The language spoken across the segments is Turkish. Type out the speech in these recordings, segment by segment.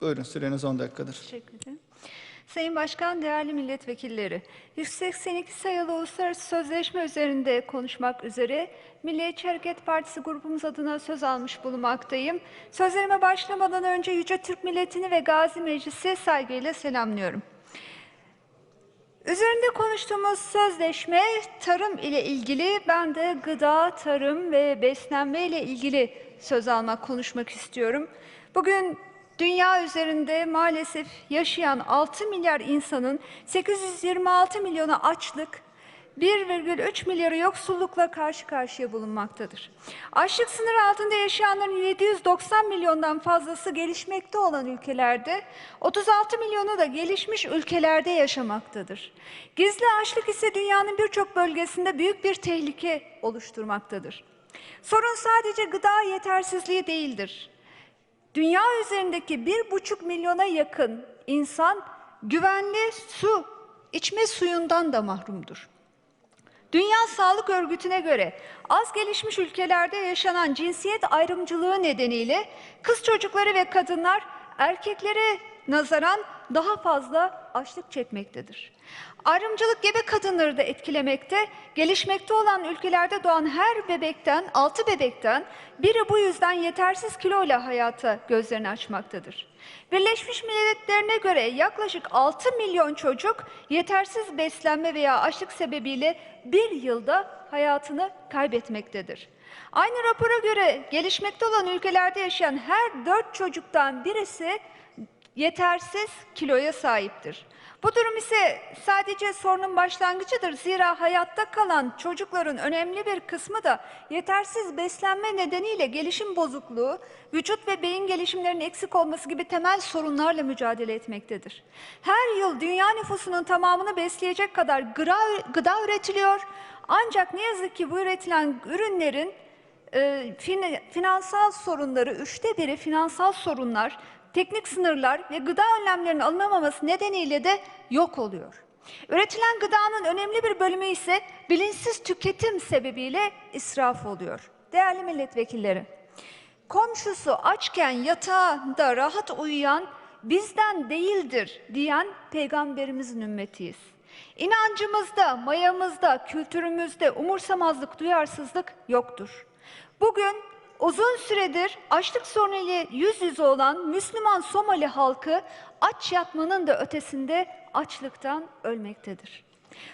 Buyurun süreniz 10 dakikadır. Teşekkür ederim. Sayın Başkan, değerli milletvekilleri, 182 sayılı uluslararası sözleşme üzerinde konuşmak üzere Milliyetçi Hareket Partisi grubumuz adına söz almış bulunmaktayım. Sözlerime başlamadan önce Yüce Türk Milletini ve Gazi Meclisi saygıyla selamlıyorum. Üzerinde konuştuğumuz sözleşme tarım ile ilgili, ben de gıda, tarım ve beslenme ile ilgili söz almak, konuşmak istiyorum. Bugün dünya üzerinde maalesef yaşayan 6 milyar insanın 826 milyonu açlık, 1,3 milyarı yoksullukla karşı karşıya bulunmaktadır. Açlık sınırı altında yaşayanların 790 milyondan fazlası gelişmekte olan ülkelerde, 36 milyonu da gelişmiş ülkelerde yaşamaktadır. Gizli açlık ise dünyanın birçok bölgesinde büyük bir tehlike oluşturmaktadır. Sorun sadece gıda yetersizliği değildir. Dünya üzerindeki bir buçuk milyona yakın insan güvenli su, içme suyundan da mahrumdur. Dünya Sağlık Örgütü'ne göre az gelişmiş ülkelerde yaşanan cinsiyet ayrımcılığı nedeniyle kız çocukları ve kadınlar erkeklere nazaran daha fazla açlık çekmektedir. Ayrımcılık gebe kadınları da etkilemekte, gelişmekte olan ülkelerde doğan her bebekten, altı bebekten biri bu yüzden yetersiz kiloyla hayata gözlerini açmaktadır. Birleşmiş Milletler'ine göre yaklaşık 6 milyon çocuk yetersiz beslenme veya açlık sebebiyle bir yılda hayatını kaybetmektedir. Aynı rapora göre gelişmekte olan ülkelerde yaşayan her dört çocuktan birisi yetersiz kiloya sahiptir. Bu durum ise sadece sorunun başlangıcıdır. Zira hayatta kalan çocukların önemli bir kısmı da yetersiz beslenme nedeniyle gelişim bozukluğu, vücut ve beyin gelişimlerinin eksik olması gibi temel sorunlarla mücadele etmektedir. Her yıl dünya nüfusunun tamamını besleyecek kadar gıda, üretiliyor. Ancak ne yazık ki bu üretilen ürünlerin e, fin- finansal sorunları, üçte biri finansal sorunlar, teknik sınırlar ve gıda önlemlerinin alınamaması nedeniyle de yok oluyor. Üretilen gıdanın önemli bir bölümü ise bilinçsiz tüketim sebebiyle israf oluyor. Değerli milletvekilleri, komşusu açken yatağında rahat uyuyan bizden değildir diyen peygamberimizin ümmetiyiz. İnancımızda, mayamızda, kültürümüzde umursamazlık, duyarsızlık yoktur. Bugün uzun süredir açlık sorunuyla yüz yüze olan Müslüman Somali halkı aç yatmanın da ötesinde açlıktan ölmektedir.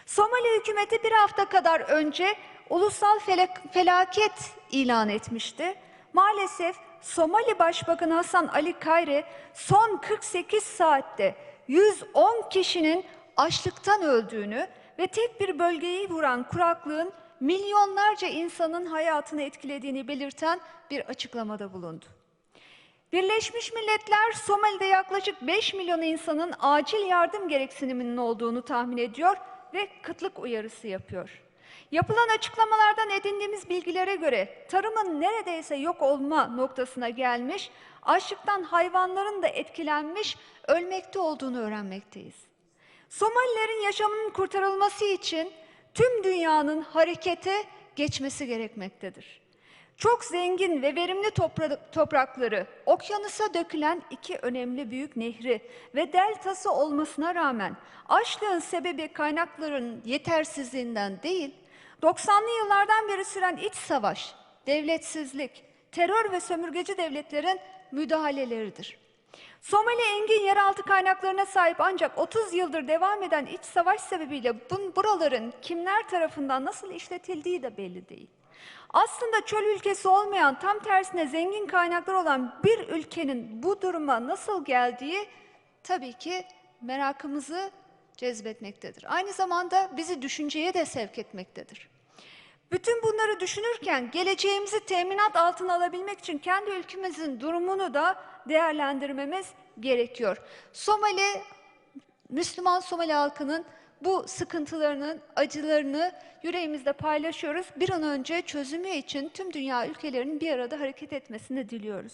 Somali hükümeti bir hafta kadar önce ulusal felak- felaket ilan etmişti. Maalesef Somali Başbakanı Hasan Ali Kayre son 48 saatte 110 kişinin açlıktan öldüğünü ve tek bir bölgeyi vuran kuraklığın milyonlarca insanın hayatını etkilediğini belirten bir açıklamada bulundu. Birleşmiş Milletler Somali'de yaklaşık 5 milyon insanın acil yardım gereksiniminin olduğunu tahmin ediyor ve kıtlık uyarısı yapıyor. Yapılan açıklamalardan edindiğimiz bilgilere göre tarımın neredeyse yok olma noktasına gelmiş, açlıktan hayvanların da etkilenmiş, ölmekte olduğunu öğrenmekteyiz. Somalilerin yaşamının kurtarılması için tüm dünyanın harekete geçmesi gerekmektedir. Çok zengin ve verimli topra- toprakları, okyanusa dökülen iki önemli büyük nehri ve deltası olmasına rağmen açlığın sebebi kaynakların yetersizliğinden değil, 90'lı yıllardan beri süren iç savaş, devletsizlik, terör ve sömürgeci devletlerin müdahaleleridir. Somali engin yeraltı kaynaklarına sahip ancak 30 yıldır devam eden iç savaş sebebiyle bun, buraların kimler tarafından nasıl işletildiği de belli değil. Aslında çöl ülkesi olmayan tam tersine zengin kaynaklar olan bir ülkenin bu duruma nasıl geldiği tabii ki merakımızı cezbetmektedir. Aynı zamanda bizi düşünceye de sevk etmektedir. Bütün bunları düşünürken geleceğimizi teminat altına alabilmek için kendi ülkemizin durumunu da değerlendirmemiz gerekiyor. Somali, Müslüman Somali halkının bu sıkıntılarının, acılarını yüreğimizde paylaşıyoruz. Bir an önce çözümü için tüm dünya ülkelerinin bir arada hareket etmesini diliyoruz.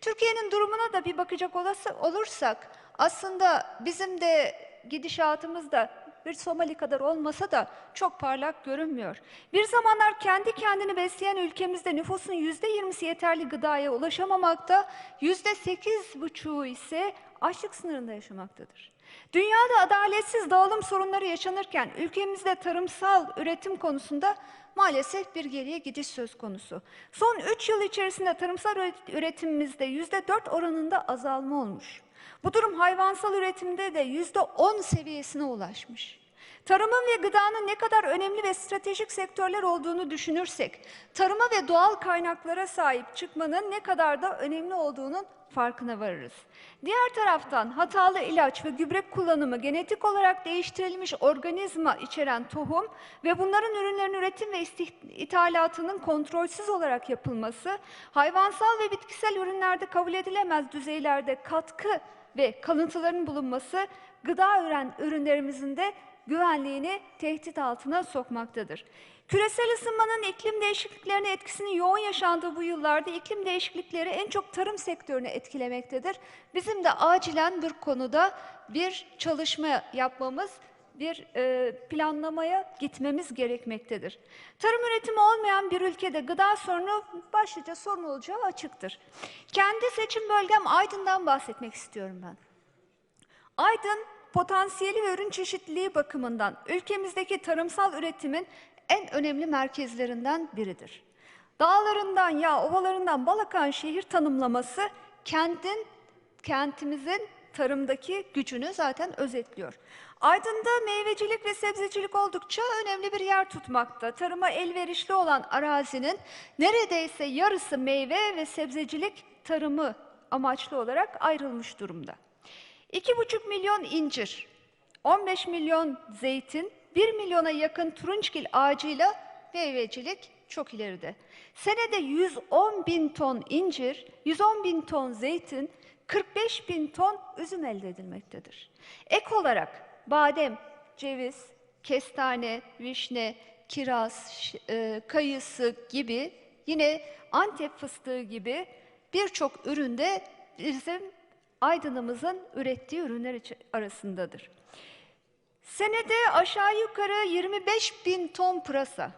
Türkiye'nin durumuna da bir bakacak olursak aslında bizim de gidişatımız da bir Somali kadar olmasa da çok parlak görünmüyor. Bir zamanlar kendi kendini besleyen ülkemizde nüfusun yüzde yirmisi yeterli gıdaya ulaşamamakta, yüzde sekiz buçuğu ise açlık sınırında yaşamaktadır. Dünyada adaletsiz dağılım sorunları yaşanırken ülkemizde tarımsal üretim konusunda maalesef bir geriye gidiş söz konusu. Son 3 yıl içerisinde tarımsal üret- üretimimizde %4 oranında azalma olmuş. Bu durum hayvansal üretimde de %10 seviyesine ulaşmış. Tarımın ve gıdanın ne kadar önemli ve stratejik sektörler olduğunu düşünürsek, tarıma ve doğal kaynaklara sahip çıkmanın ne kadar da önemli olduğunun farkına varırız. Diğer taraftan hatalı ilaç ve gübre kullanımı, genetik olarak değiştirilmiş organizma içeren tohum ve bunların ürünlerin üretim ve ithalatının kontrolsüz olarak yapılması, hayvansal ve bitkisel ürünlerde kabul edilemez düzeylerde katkı ve kalıntıların bulunması, gıda üren ürünlerimizin de güvenliğini tehdit altına sokmaktadır. Küresel ısınmanın iklim değişikliklerine etkisinin yoğun yaşandığı bu yıllarda iklim değişiklikleri en çok tarım sektörünü etkilemektedir. Bizim de acilen bir konuda bir çalışma yapmamız, bir e, planlamaya gitmemiz gerekmektedir. Tarım üretimi olmayan bir ülkede gıda sorunu başlıca sorun olacağı açıktır. Kendi seçim bölgem Aydın'dan bahsetmek istiyorum ben. Aydın potansiyeli ve ürün çeşitliliği bakımından ülkemizdeki tarımsal üretimin en önemli merkezlerinden biridir. Dağlarından ya ovalarından bal akan şehir tanımlaması kentin, kentimizin tarımdaki gücünü zaten özetliyor. Aydın'da meyvecilik ve sebzecilik oldukça önemli bir yer tutmakta. Tarıma elverişli olan arazinin neredeyse yarısı meyve ve sebzecilik tarımı amaçlı olarak ayrılmış durumda. 2,5 milyon incir, 15 milyon zeytin, 1 milyona yakın turunçgil ağacıyla meyvecilik çok ileride. Senede 110 bin ton incir, 110 bin ton zeytin, 45 bin ton üzüm elde edilmektedir. Ek olarak badem, ceviz, kestane, vişne, kiraz, e, kayısı gibi yine Antep fıstığı gibi birçok üründe bizim Aydın'ımızın ürettiği ürünler arasındadır. Senede aşağı yukarı 25 bin ton pırasa,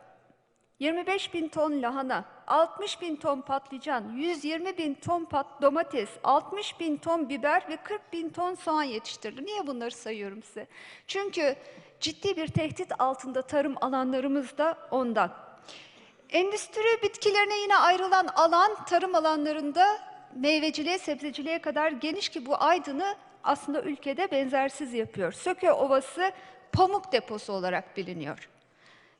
25 bin ton lahana, 60 bin ton patlıcan, 120 bin ton pat domates, 60 bin ton biber ve 40 bin ton soğan yetiştirilir. Niye bunları sayıyorum size? Çünkü ciddi bir tehdit altında tarım alanlarımız da ondan. Endüstri bitkilerine yine ayrılan alan tarım alanlarında meyveciliğe, sebzeciliğe kadar geniş ki bu Aydın'ı aslında ülkede benzersiz yapıyor. Söke Ovası pamuk deposu olarak biliniyor.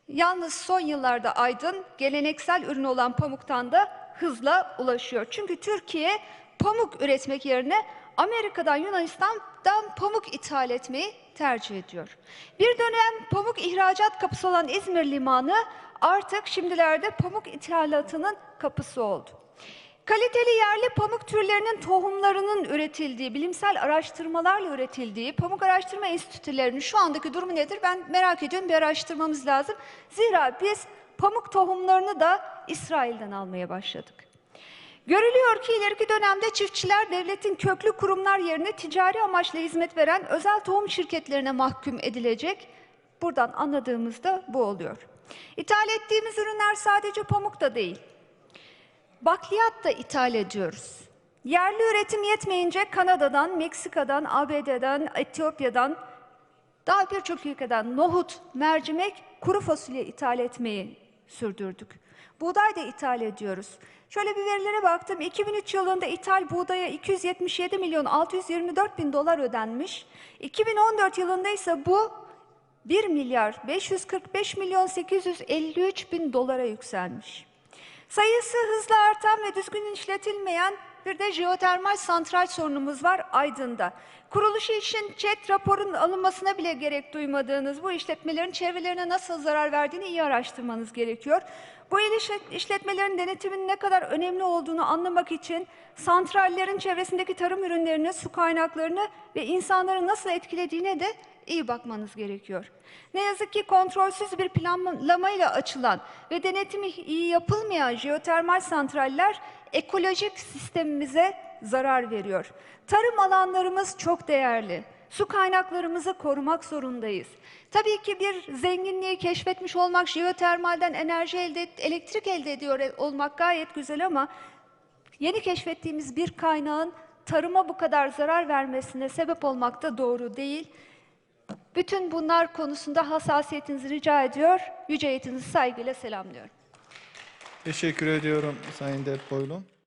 Yalnız son yıllarda Aydın geleneksel ürün olan pamuktan da hızla ulaşıyor. Çünkü Türkiye pamuk üretmek yerine Amerika'dan, Yunanistan'dan pamuk ithal etmeyi tercih ediyor. Bir dönem pamuk ihracat kapısı olan İzmir Limanı artık şimdilerde pamuk ithalatının kapısı oldu. Kaliteli yerli pamuk türlerinin tohumlarının üretildiği, bilimsel araştırmalarla üretildiği pamuk araştırma enstitülerinin şu andaki durumu nedir? Ben merak ediyorum, bir araştırmamız lazım. Zira biz pamuk tohumlarını da İsrail'den almaya başladık. Görülüyor ki ileriki dönemde çiftçiler devletin köklü kurumlar yerine ticari amaçla hizmet veren özel tohum şirketlerine mahkum edilecek. Buradan anladığımız da bu oluyor. İthal ettiğimiz ürünler sadece pamuk da değil. Bakliyat da ithal ediyoruz. Yerli üretim yetmeyince Kanada'dan, Meksika'dan, ABD'den, Etiyopya'dan daha birçok ülkeden nohut, mercimek, kuru fasulye ithal etmeyi sürdürdük. Buğday da ithal ediyoruz. Şöyle bir verilere baktım. 2003 yılında ithal buğdaya 277 milyon 624 bin dolar ödenmiş. 2014 yılında ise bu 1 milyar 545 milyon 853 bin dolara yükselmiş. Sayısı hızla artan ve düzgün işletilmeyen bir de jeotermal santral sorunumuz var Aydın'da. Kuruluşu için ÇED raporun alınmasına bile gerek duymadığınız bu işletmelerin çevrelerine nasıl zarar verdiğini iyi araştırmanız gerekiyor. Bu işlet- işletmelerin denetiminin ne kadar önemli olduğunu anlamak için santrallerin çevresindeki tarım ürünlerini, su kaynaklarını ve insanları nasıl etkilediğine de iyi bakmanız gerekiyor. Ne yazık ki kontrolsüz bir planlamayla açılan ve denetimi iyi yapılmayan jeotermal santraller ekolojik sistemimize zarar veriyor. Tarım alanlarımız çok değerli. Su kaynaklarımızı korumak zorundayız. Tabii ki bir zenginliği keşfetmiş olmak, jeotermalden enerji elde elektrik elde ediyor olmak gayet güzel ama yeni keşfettiğimiz bir kaynağın tarıma bu kadar zarar vermesine sebep olmak da doğru değil. Bütün bunlar konusunda hassasiyetinizi rica ediyor. Yüce eğitiminizi saygıyla selamlıyorum. Teşekkür ediyorum Sayın Depoylu.